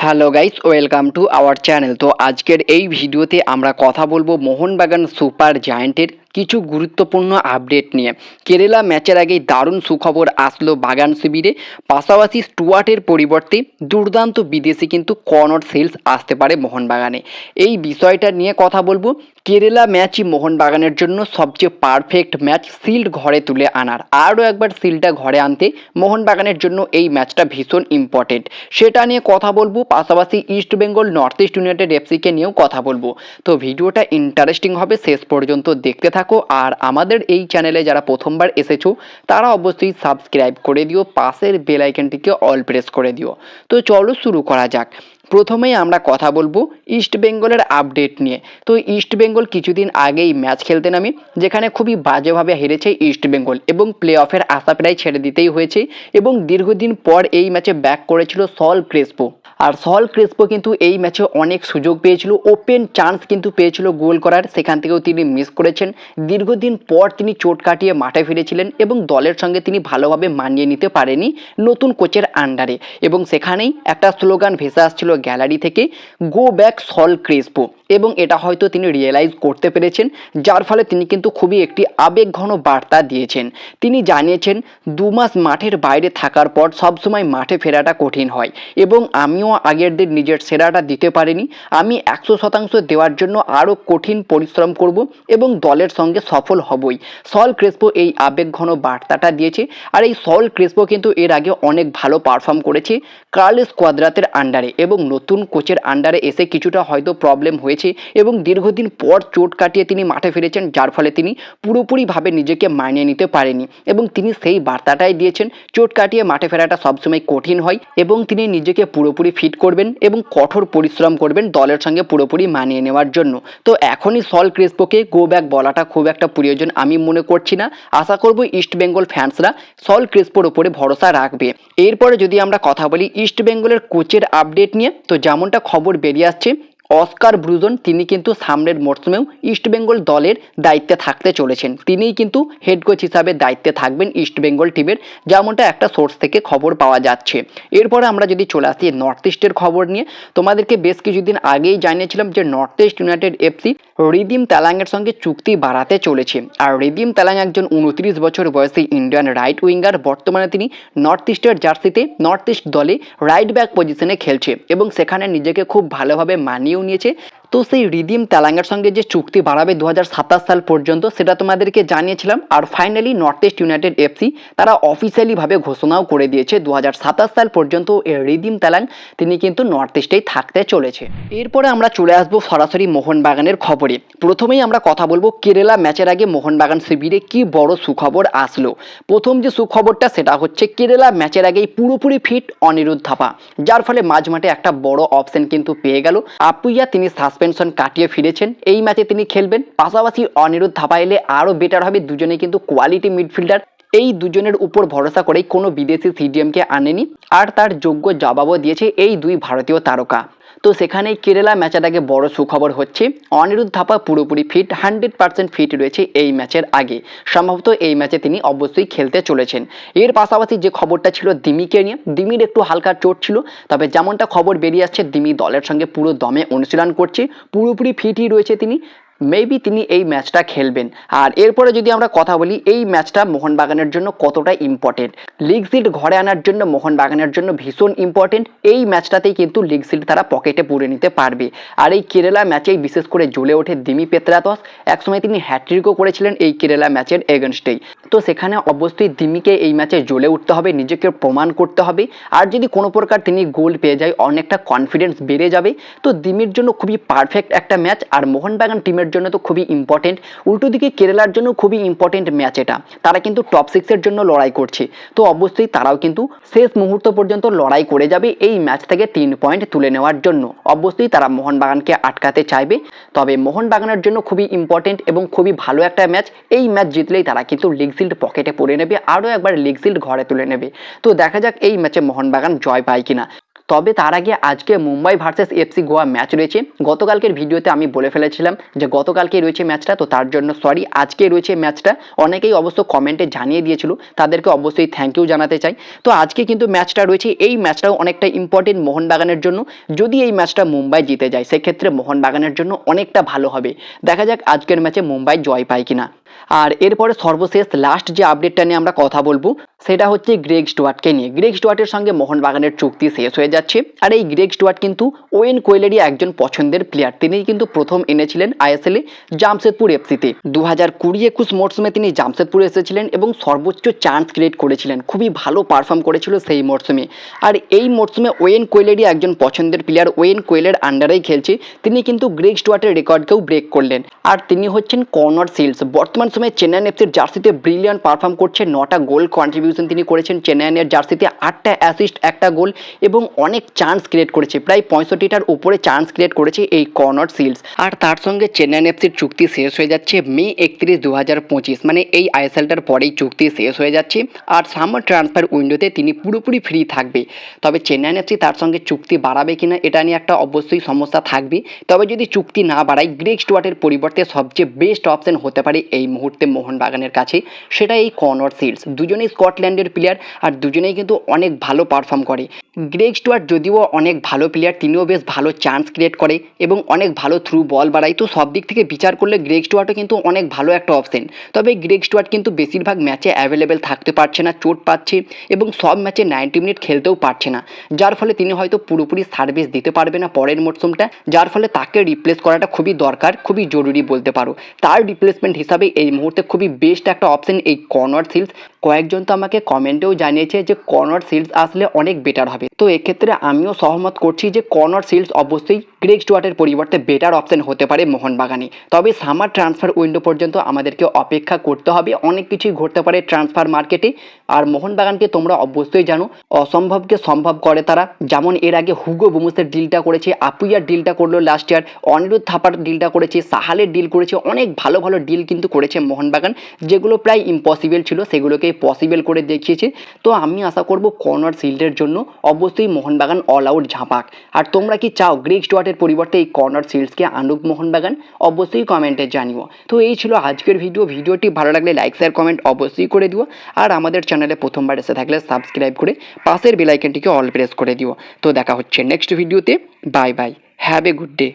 Hello guys welcome to our channel তো আজকের এই ভিডিওতে আমরা কথা বলব মোহনবাগান সুপার জায়ান্টের কিছু গুরুত্বপূর্ণ আপডেট নিয়ে। কেরালা ম্যাচের আগেই দারুণ সুখবর আসলো বাগান শিবিরে। পাশাপাশি স্টুয়ার্টের পরিবর্তে দুর্দান্ত বিদেশি কিন্তু কর্নর সেলস আসতে পারে মোহনবাগানে। এই বিষয়টা নিয়ে কথা বলব কেরালা ম্যাচই মোহনবাগানের জন্য সবচেয়ে পারফেক্ট ম্যাচ সিল্ড ঘরে তুলে আনার। আরও একবার সিলটা ঘরে আনতে মোহনবাগানের জন্য এই ম্যাচটা ভীষণ ইম্পর্টেন্ট সেটা নিয়ে কথা বলব, পাশাপাশি East Bengal, North East United এফসিকে নিয়েও কথা বলব। তো ভিডিওটা ইন্টারেস্টিং হবে, শেষ পর্যন্ত দেখতে থাকো আর আমাদের এই চ্যানেলে যারা প্রথমবার এসেছ, তারা অবশ্যই সাবস্ক্রাইব করে দিও, পাশের বেল আইকনটিকে অল প্রেস করে দিও। তো চলো শুরু করা যাক। প্রথমেই আমরা কথা বলব ইস্ট বেঙ্গলের আপডেট নিয়ে। তো ইস্ট বেঙ্গল কিছুদিন আগেই ম্যাচ খেলতে নামে, যেখানে খুবই বাজেভাবে হেরেছে ইস্ট বেঙ্গল এবং প্লে অফের আশা প্রায় ছেড়ে দিতেই হয়েছে এবং দীর্ঘদিন পর এই ম্যাচে ব্যাক করেছিল সল ক্রেসপো। আর সল ক্রেসপো কিন্তু এই ম্যাচে অনেক সুযোগ পেয়েছিল, ওপেন চান্স কিন্তু পেয়েছিল গোল করার, সেখান থেকেও তিনি মিস করেছেন। দীর্ঘদিন পর তিনি চোট কাটিয়ে মাঠে ফিরেছিলেন এবং দলের সঙ্গে তিনি ভালোভাবে মানিয়ে নিতে পারেনি নতুন কোচের আন্ডারে। এবং সেখানেই একটা স্লোগান ভেসে আসছিল গ্যালারি থেকে, গো ব্যাক সল ক্রেসপো। এবং এটা হয়তো তিনি রিয়েলাইজ করতে পেরেছেন, যার ফলে তিনি কিন্তু খুবই একটি আবেগঘন বার্তা দিয়েছেন। তিনি জানিয়েছেন, দু মাস মাঠের বাইরে থাকার পর সবসময় মাঠে ফেরাটা কঠিন হয় এবং আমিও আগের দিন নিজের সেরাটা দিতে পারিনি। আমি একশো শতাংশ দেওয়ার জন্য আরও কঠিন পরিশ্রম করব এবং দলের সঙ্গে সফল হবই। সল ক্রেসপো এই আবেগঘন বার্তাটা দিয়েছে। আর এই সল ক্রেসপো কিন্তু এর আগে অনেক ভালো পারফর্ম করেছে। কার্লেস কোয়াদ্রাতের আন্ডারে এবং নতুন কোচের আন্ডারে এসে কিছুটা হয়তো প্রবলেম হয়েছে। এবং দীর্ঘদিন পর চোট কাটিয়ে তিনি মাঠে ফিরেছেন, যার ফলে তিনি পুরোপুরিভাবে নিজেকে মানিয়ে নিতে পারেনি এবং তিনি সেই বার্তাটাই দিয়েছেন, চোট কাটিয়ে মাঠে ফেরাটা সবসময় কঠিন হয় এবং তিনি নিজেকে পুরোপুরি ফিট করবেন এবং কঠোর পরিশ্রম করবেন দলের সঙ্গে পুরোপুরি মানিয়ে নেওয়ার জন্য। তো এখনই সল ক্রিস্পোকে গো ব্যাক বলাটা খুব একটা প্রয়োজন আমি মনে করছি না। আশা করব ইস্ট বেঙ্গল ফ্যান্সরা সল ক্রিস্পোর উপরে ভরসা রাখবে। এরপরে যদি আমরা কথা বলি ইস্ট বেঙ্গলের কোচের আপডেট নিয়ে, তো যেমনটা খবর বেরিয়ে আসছে অস্কার ব্রুজন, তিনি কিন্তু সামনের মরশুমেও ইস্টবেঙ্গল দলের দায়িত্বে থাকতে চলেছেন। তিনিই কিন্তু হেড কোচ হিসাবে দায়িত্বে থাকবেন ইস্টবেঙ্গল টিমের যেমনটা একটা সোর্স থেকে খবর পাওয়া যাচ্ছে। এরপরে আমরা যদি চলে আসি নর্থ ইস্টের খবর নিয়ে, তোমাদেরকে বেশ কিছুদিন আগেই জানিয়েছিলাম যে North East United FC Redeem তালাঙ্গের সঙ্গে চুক্তি বাড়াতে চলেছে। আর রিদিম তালাং একজন উনত্রিশ বছর বয়সী ইন্ডিয়ান রাইট উইঙ্গার বর্তমানে তিনি নর্থ ইস্টের জার্সিতে নর্থ ইস্ট দলে রাইট ব্যাক পজিশনে খেলছে এবং সেখানে নিজেকে খুব ভালোভাবে মানিয়েও নিয়েছে। তো সেই রিদিম তালাঙ্গের সঙ্গে যে চুক্তি বাড়াবে দু হাজার সাতাশ সাল পর্যন্ত, সেটা তোমাদেরকে জানিয়েছিলাম। আর finally North East United FC তারা অফিসিয়ালিভাবে ঘোষণাও করে দিয়েছে দু হাজার সাতাশ সাল পর্যন্ত রিদিম তালাং, তিনি কিন্তু নর্থ ইস্টেই থাকতে চলেছে। এরপরে আমরা চলে আসব সরাসরি মোহনবাগানের খবরে। প্রথমেই আমরা কথা বলব কেরালা ম্যাচের আগে মোহনবাগান শিবিরে কি বড় সুখবর আসলো। প্রথম যে সুখবরটা, সেটা হচ্ছে কেরালা ম্যাচের আগেই পুরোপুরি ফিট অনিরুদ্ধ থাপা যার ফলে মাঝ মাঠে একটা বড় অপশন কিন্তু পেয়ে গেল। আপুইয়া তিনি সাসপেনশন কাটিয়ে ফিরেছেন। এই ম্যাচে তিনি খেলবেন। পাশাপাশি অনিরুদ্ধ ধাপাইলে আরও বেটার হবে দুজনে কিন্তু কোয়ালিটি মিডফিল্ডার এই দুজনের উপর ভরসা করেই কোনো বিদেশি সিডিএমকে আনেনি। আর তার যোগ্য জবাবও দিয়েছে এই দুই ভারতীয় তারকা। তো সেখানেই কেরালা ম্যাচটাকে বড় সুখবর হচ্ছে। অনিরুদ্ধ থাপা পুরোপুরি ফিট হান্ড্রেড পার্সেন্ট ফিট রয়েছে এই ম্যাচের আগে। সম্ভবত এই ম্যাচে তিনি অবশ্যই খেলতে চলেছেন। এর পাশাপাশি যে খবরটা ছিল দিমিকে নিয়ে, দিমির একটু হালকা চোট ছিল, তবে যেমনটা খবর বেরিয়ে আসছে, দিমি দলের সঙ্গে পুরো দমে অনুশীলন করছে। পুরোপুরি ফিটই রয়েছে তিনি। মেবি তিনি এই ম্যাচটা খেলবেন। আর এরপরে যদি আমরা কথা বলি, এই ম্যাচটা মোহনবাগানের জন্য কতটা ইম্পর্টেন্ট লিগ সিট ঘরে আনার জন্য, মোহনবাগানের জন্য ভীষণ ইম্পর্টেন্ট এই ম্যাচটাতেই কিন্তু লিগ সিট তারা পকেটে পুরে নিতে পারবে। আর এই কেরালা ম্যাচেই বিশেষ করে জ্বলে ওঠে দিমি পেত্রাতস। একসময় তিনি হ্যাট্রিকও করেছিলেন এই কেরালা ম্যাচের এগেনস্টেই তো সেখানে অবশ্যই দিমিকে এই ম্যাচে জ্বলে উঠতে হবে, নিজেকে প্রমাণ করতে হবে। আর যদি কোনো প্রকার তিনি গোল পেয়ে যায়, অনেকটা কনফিডেন্স বেড়ে যাবে। তো দিমির জন্য খুবই পারফেক্ট একটা ম্যাচ আর মোহনবাগান টিমের জন্য তো খুবই ইম্পর্টেন্ট উল্টো দিকে কেরালার জন্য খুবই ইম্পর্টেন্ট ম্যাচ এটা। তারা কিন্তু টপ সিক্সের জন্য লড়াই করছে। তো অবশ্যই তারাও কিন্তু শেষ মুহূর্ত পর্যন্ত লড়াই করে যাবে এই ম্যাচ থেকে তিন পয়েন্ট তুলে নেওয়ার জন্য। অবশ্যই তারা মোহনবাগানকে আটকাতে চাইবে। তবে মোহনবাগানের জন্য খুবই ইম্পর্টেন্ট এবং খুবই ভালো একটা ম্যাচ এই ম্যাচ জিতলেই তারা কিন্তু লিগ শিল্ড পকেটে পড়ে নেবে, আরও একবার লিগ শিল্ড ঘরে তুলে নেবে। তো দেখা যাক এই ম্যাচে মোহনবাগান জয় পায় কিনা। তবে তার আগে আজকে Mumbai versus FC Goa match রয়েছে। গতকালকের ভিডিওতে আমি বলে ফেলেছিলাম যে গতকালকে রয়েছে ম্যাচটা, তো তার জন্য সরি আজকে রয়েছে ম্যাচটা। অনেকেই অবশ্য কমেন্টে জানিয়ে দিয়েছিল, তাদেরকে অবশ্যই থ্যাংক ইউ জানাতে চাই। তো আজকে কিন্তু ম্যাচটা রয়েছে, এই ম্যাচটাও অনেকটা ইম্পর্টেন্ট মোহনবাগানের জন্য। যদি এই ম্যাচটা মুম্বাই জিতে যায়, সেক্ষেত্রে মোহনবাগানের জন্য অনেকটা ভালো হবে। দেখা যাক আজকের ম্যাচে মুম্বাই জয় পায় কিনা। আর এরপরে সর্বশেষ লাস্ট যে আপডেটটা নিয়ে আমরা কথা বলব, সেটা হচ্ছে গ্রেগ স্টুয়ার্টকে নিয়ে। গ্রেগ স্টুয়ার্টের সঙ্গে মোহনবাগানের চুক্তি শেষ হয়ে যাচ্ছে। আর এই গ্রেগ স্টুয়ার্ট কিন্তু ওয়েন কোয়েলেরই একজন পছন্দের প্লেয়ার তিনি কিন্তু প্রথম এনেছিলেন আইএসএলে জামশেদপুর এফসিতে দু হাজার কুড়ি একুশ মরশুমে তিনি জামশেদপুরে এসেছিলেন এবং সর্বোচ্চ চান্স ক্রিয়েট করেছিলেন। খুবই ভালো পারফর্ম করেছিল সেই মরশুমে। আর এই মরশুমে ওয়েন কোয়েলেরই একজন পছন্দের প্লেয়ার ওয়েন কোয়েলের আন্ডারেই খেলছে। তিনি কিন্তু গ্রেগ স্টুয়ার্টের রেকর্ডকেও ব্রেক করলেন। আর তিনি হচ্ছেন কর্নার সিলস বর্তমান সময়ে চেন্নাইন এফসির জার্সিতে ব্রিলিয়ান্ট পারফর্ম করছে নটা গোল কন্ট্রিবিউশন তিনি করেছেন। চেন্নাইনের জার্সিতে আটটা অ্যাসিস্ট একটা গোল এবং অনেক চান্স ক্রিয়েট করেছে। প্রায় পঁয়ষট্টিটার উপরে চান্স ক্রিয়েট করেছে এই কর্নার সিলস। আর তার সঙ্গে চেন্নাইন এফসির চুক্তি শেষ হয়ে যাচ্ছে মে একত্রিশ দু হাজার পঁচিশ। মানে এই আইএসএলটার পরেই চুক্তি শেষ হয়ে যাচ্ছে। আর সামার ট্রান্সফার উইন্ডোতে তিনি পুরোপুরি ফ্রি থাকবে। তবে চেন্নাইন এফসি তার সঙ্গে চুক্তি বাড়াবে কিনা এটা নিয়ে একটা অবশ্যই সমস্যা থাকবে। তবে যদি চুক্তি না বাড়ায় গ্রেক স্টুয়ার্টের পরিবর্তে সবচেয়ে বেস্ট অপশন হতে পারে এই মুহূর্তে মোহনবাগানের কাছে সেটা এই কর্নার সিলস দুজনেই স্কটল্যান্ডের প্লেয়ার আর দুজনেই কিন্তু অনেক ভালো পারফর্ম করে। গ্রেগ স্টুয়ার্ট যদিও অনেক ভালো প্লেয়ার তিনিও বেশ ভালো চান্স ক্রিয়েট করে এবং অনেক ভালো থ্রু বল বাড়ায়। তো সব দিক থেকে বিচার করলে গ্রেগ স্টুয়ার্টও কিন্তু অনেক ভালো একটা অপশন তবে গ্রেগ স্টুয়ার্ট কিন্তু বেশিরভাগ ম্যাচে অ্যাভেলেবেল থাকতে পারছে না, চোট পাচ্ছে এবং সব ম্যাচে নাইনটি মিনিট খেলতেও পারছে না। যার ফলে তিনি হয়তো পুরোপুরি সার্ভিস দিতে পারবে না পরের মরশুমটা যার ফলে তাকে রিপ্লেস করাটা খুবই দরকার, খুবই জরুরি বলতে পারো। তার রিপ্লেসমেন্ট হিসাবে এই মুহূর্তে খুবই বেস্ট একটা অপশন এই কর্নার সিলস কয়েকজন তো আমাকে কমেন্টেও জানিয়েছে যে কর্নার সিলস আসলে অনেক বেটার হবে। তো এক্ষেত্রে আমিও সহমত করছি যে কর্নার সিলস অবশ্যই গ্রেগ স্টুয়ার্টের পরিবর্তে বেটার অপশন হতে পারে মোহনবাগানে। তবে সামার ট্রান্সফার উইন্ডো পর্যন্ত আমাদেরকে অপেক্ষা করতে হবে। অনেক কিছুই ঘটতে পারে ট্রান্সফার মার্কেটে আর মোহনবাগানকে তোমরা অবশ্যই জানো, অসম্ভবকে সম্ভব করে তারা। যেমন এর আগে হুগো বুমুসের ডিলটা করেছে, আপুইয়ার ডিলটা করল লাস্ট ইয়ার অনিরুদ্ধ থাপার ডিলটা করেছে, সাহালের ডিল করেছে, অনেক ভালো ভালো ডিল কিন্তু করেছে মোহনবাগান, যেগুলো প্রায় ইম্পসিবল ছিল, সেগুলোকে পসিবল করে দেখিয়েছে। তো আমি আশা করব কর্নার সিল্ডের জন্য অবশ্যই মোহনবাগান অল আউট ঝাঁপাক। আর তোমরা কি চাও গ্রেগ স্টুয়ার্টের পরিবর্তে এই কর্নার সিল্ডসকে আনুক মোহনবাগান? অবশ্যই কমেন্টে জানিও। তো এই ছিল আজকের ভিডিও ভিডিওটি ভালো লাগলে লাইক শেয়ার কমেন্ট অবশ্যই করে দিও। আর আমাদের চ্যানেলে প্রথমবার এসে থাকলে সাবস্ক্রাইব করে পাশের বেলাইকনটিকে অল প্রেস করে দিও। তো দেখা হচ্ছে নেক্সট ভিডিওতে bye bye have a good day